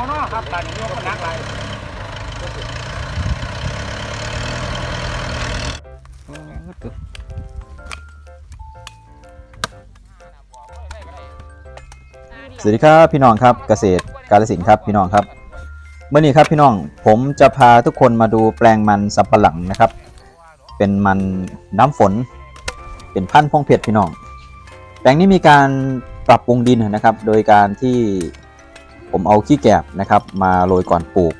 ครับตอนนี้มันนักไรสวัสดีครับพี่น้องครับเกษตรกาลสินครับพี่น้องครับเมื่อนี้ครับพี่น้องผมจะพาทุกคนมาดูแปลงมันสับปะหลังนะครับ เป็นมันน้ำฝน เป็นพันธุ์พงเพชรพี่น้อง แปลงนี้มีการปรับปรุงดินนะครับ โดยการที่ ผมเอาขี้แกบนะครับมาโรยก่อนปลูก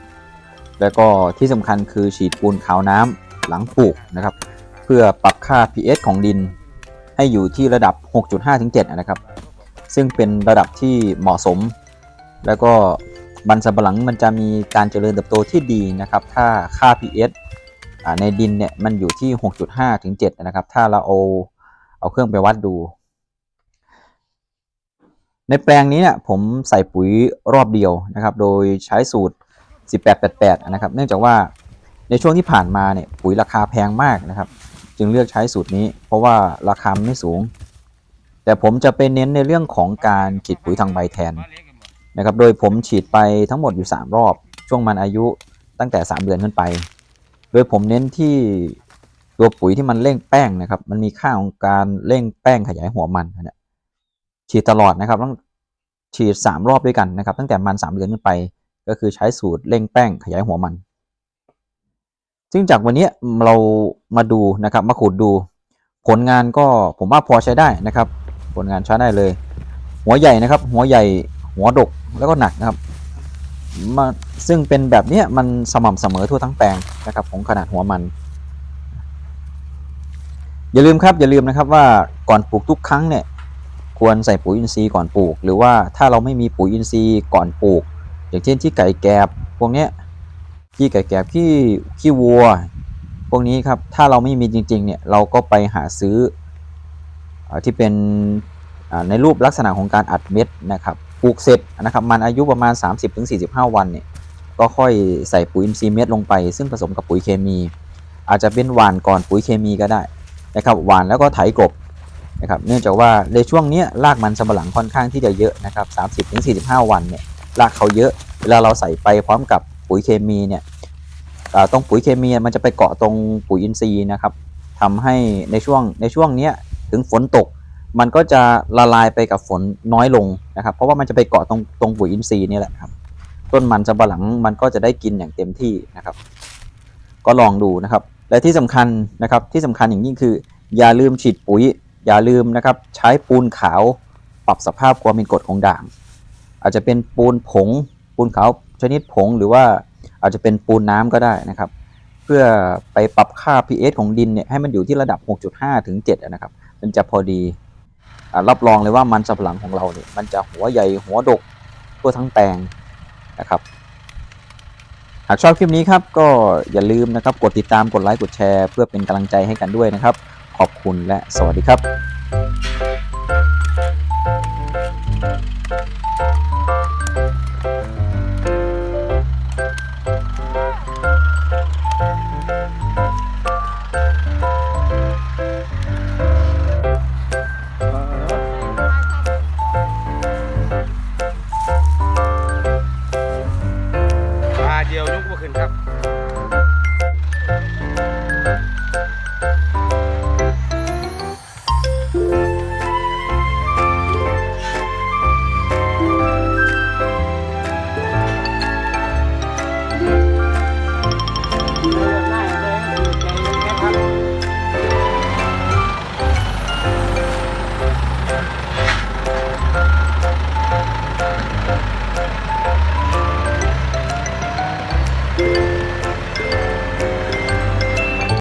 แล้วก็ที่สำคัญคือฉีดปูนขาวน้ำหลังปลูกนะครับ เพื่อปรับค่า pH ของดิน ให้อยู่ที่ระดับ 6.5-7นะครับ ซึ่งเป็นระดับที่เหมาะสม แล้วก็มันสำปะหลังมันจะมีการเจริญเติบโตที่ดีนะครับ ถ้าค่า pH ในดินเนี่ยมันอยู่ที่ 6.5ถึง7นะครับ ถ้าเราเอาเอาเครื่องไปวัดดู ในแปลงนี้เนี่ยผมใส่ปุ๋ยรอบเดียวนะครับ โดยใช้สูตร 1888 นะครับ เนื่องจากว่าในช่วงที่ผ่านมาเนี่ยปุ๋ยราคาแพงมากนะครับ จึงเลือกใช้สูตรนี้ เพราะว่าราคาไม่สูง แต่ผมจะไปเน้นในเรื่องของการฉีดปุ๋ยทางใบแทนนะครับ โดยผมฉีดไปทั้งหมดอยู่ 3 รอบ ช่วงมันอายุตั้งแต่ 3 เดือนขึ้นไป โดยผมเน้นที่ตัวปุ๋ยที่มันเร่งแป้งนะครับ มันมีค่าของการเร่งแป้งขยายหัวมันนะ ฉีดตลอดนะครับต้องฉีด 3 รอบด้วยกันนะครับ ตั้งแต่มัน 3 เดือนขึ้นไป ก็คือใช้สูตรเร่งแป้งขยายหัวมัน ซึ่งจากวันนี้เรามาดูนะครับมาขุดดู ผลงานก็ผมว่าพอใช้ได้นะครับ ผลงานใช้ได้เลย หัวใหญ่นะครับ หัวใหญ่หัวดกแล้วก็หนักนะครับมาซึ่งเป็นแบบนี้มันสม่ำเสมอทั่วทั้งแปลงนะครับของขนาดหัวมัน อย่าลืมครับอย่าลืมนะครับว่าก่อนปลูกทุกครั้งเนี่ย ควรใส่ปุ๋ยอินทรีย์ก่อนปลูก หรือว่าถ้าเราไม่มีปุ๋ยอินทรีย์ก่อนปลูก อย่างเช่นที่ไก่แกบพวกเนี้ยขี้ไก่แกบขี้ขี้วัว พวกนี้ครับถ้าเราไม่มีจริงๆเนี่ยเราก็ไปหาซื้ออที่เป็นในรูปลักษณะของการอัดเม็ดนะครับปลูกเสร็จนะครับมันอายุประมาณ 30-45 วันเนี่ยก็ค่อยใส่ปุ๋ยอินทรีย์เม็ดลงไป ซึ่งผสมกับปุ๋ยเคมี อาจจะเป็นหวานก่อนปุ๋ยเคมีก็ได้นะครับหวานแล้วก็ไถกลบ นะครับเนื่องจากว่าในช่วงนี้รากมันสำปะหลังค่อนข้างที่จะเยอะนะครับ30-45วันเนี่ยรากเขาเยอะเวลาเราใส่ไปพร้อมกับปุ๋ยเคมีเนี่ยตรงปุ๋ยเคมีมันจะไปเกาะตรงปุ๋ยอินทรีย์นะครับทำให้ในช่วงในช่วงนี้ถึงฝนตก มันก็จะละลายไปกับฝนน้อยลงนะครับ เพราะว่ามันจะไปเกาะตรงตรงปุ๋ยอินทรีย์นี่แหละครับ ต้นมันสำปะหลังมันก็จะได้กินอย่างเต็มที่นะครับ ก็ลองดูนะครับ และที่สำคัญนะครับที่สำคัญอย่างยิ่งคือ อย่าลืมฉีดปุ๋ย อย่าลืมนะครับใช้ปูนขาวปรับสภาพความเป็นกรดของด่าง อาจจะเป็นปูนผง ปูนขาวชนิดผงหรือว่าอาจจะเป็นปูนน้ำก็ได้นะครับ เพื่อไปปรับค่า pH ของดินเนี่ยให้มันอยู่ที่ระดับ 6.5 ถึง 7 นะครับ มันจะพอดีอรับรองเลยว่ามันสำปะหลังของเราเนี่ยมันจะหัวใหญ่หัวดกทั่วทั้งแปลงนะครับหากชอบคลิปนี้ครับก็อย่าลืมนะครับกดติดตามกดไลค์กดแชร์ เพื่อเป็นกำลังใจให้กันด้วยนะครับ ขอบคุณและสวัสดีครับเดียวยุ่งกว่าขึ้นครับ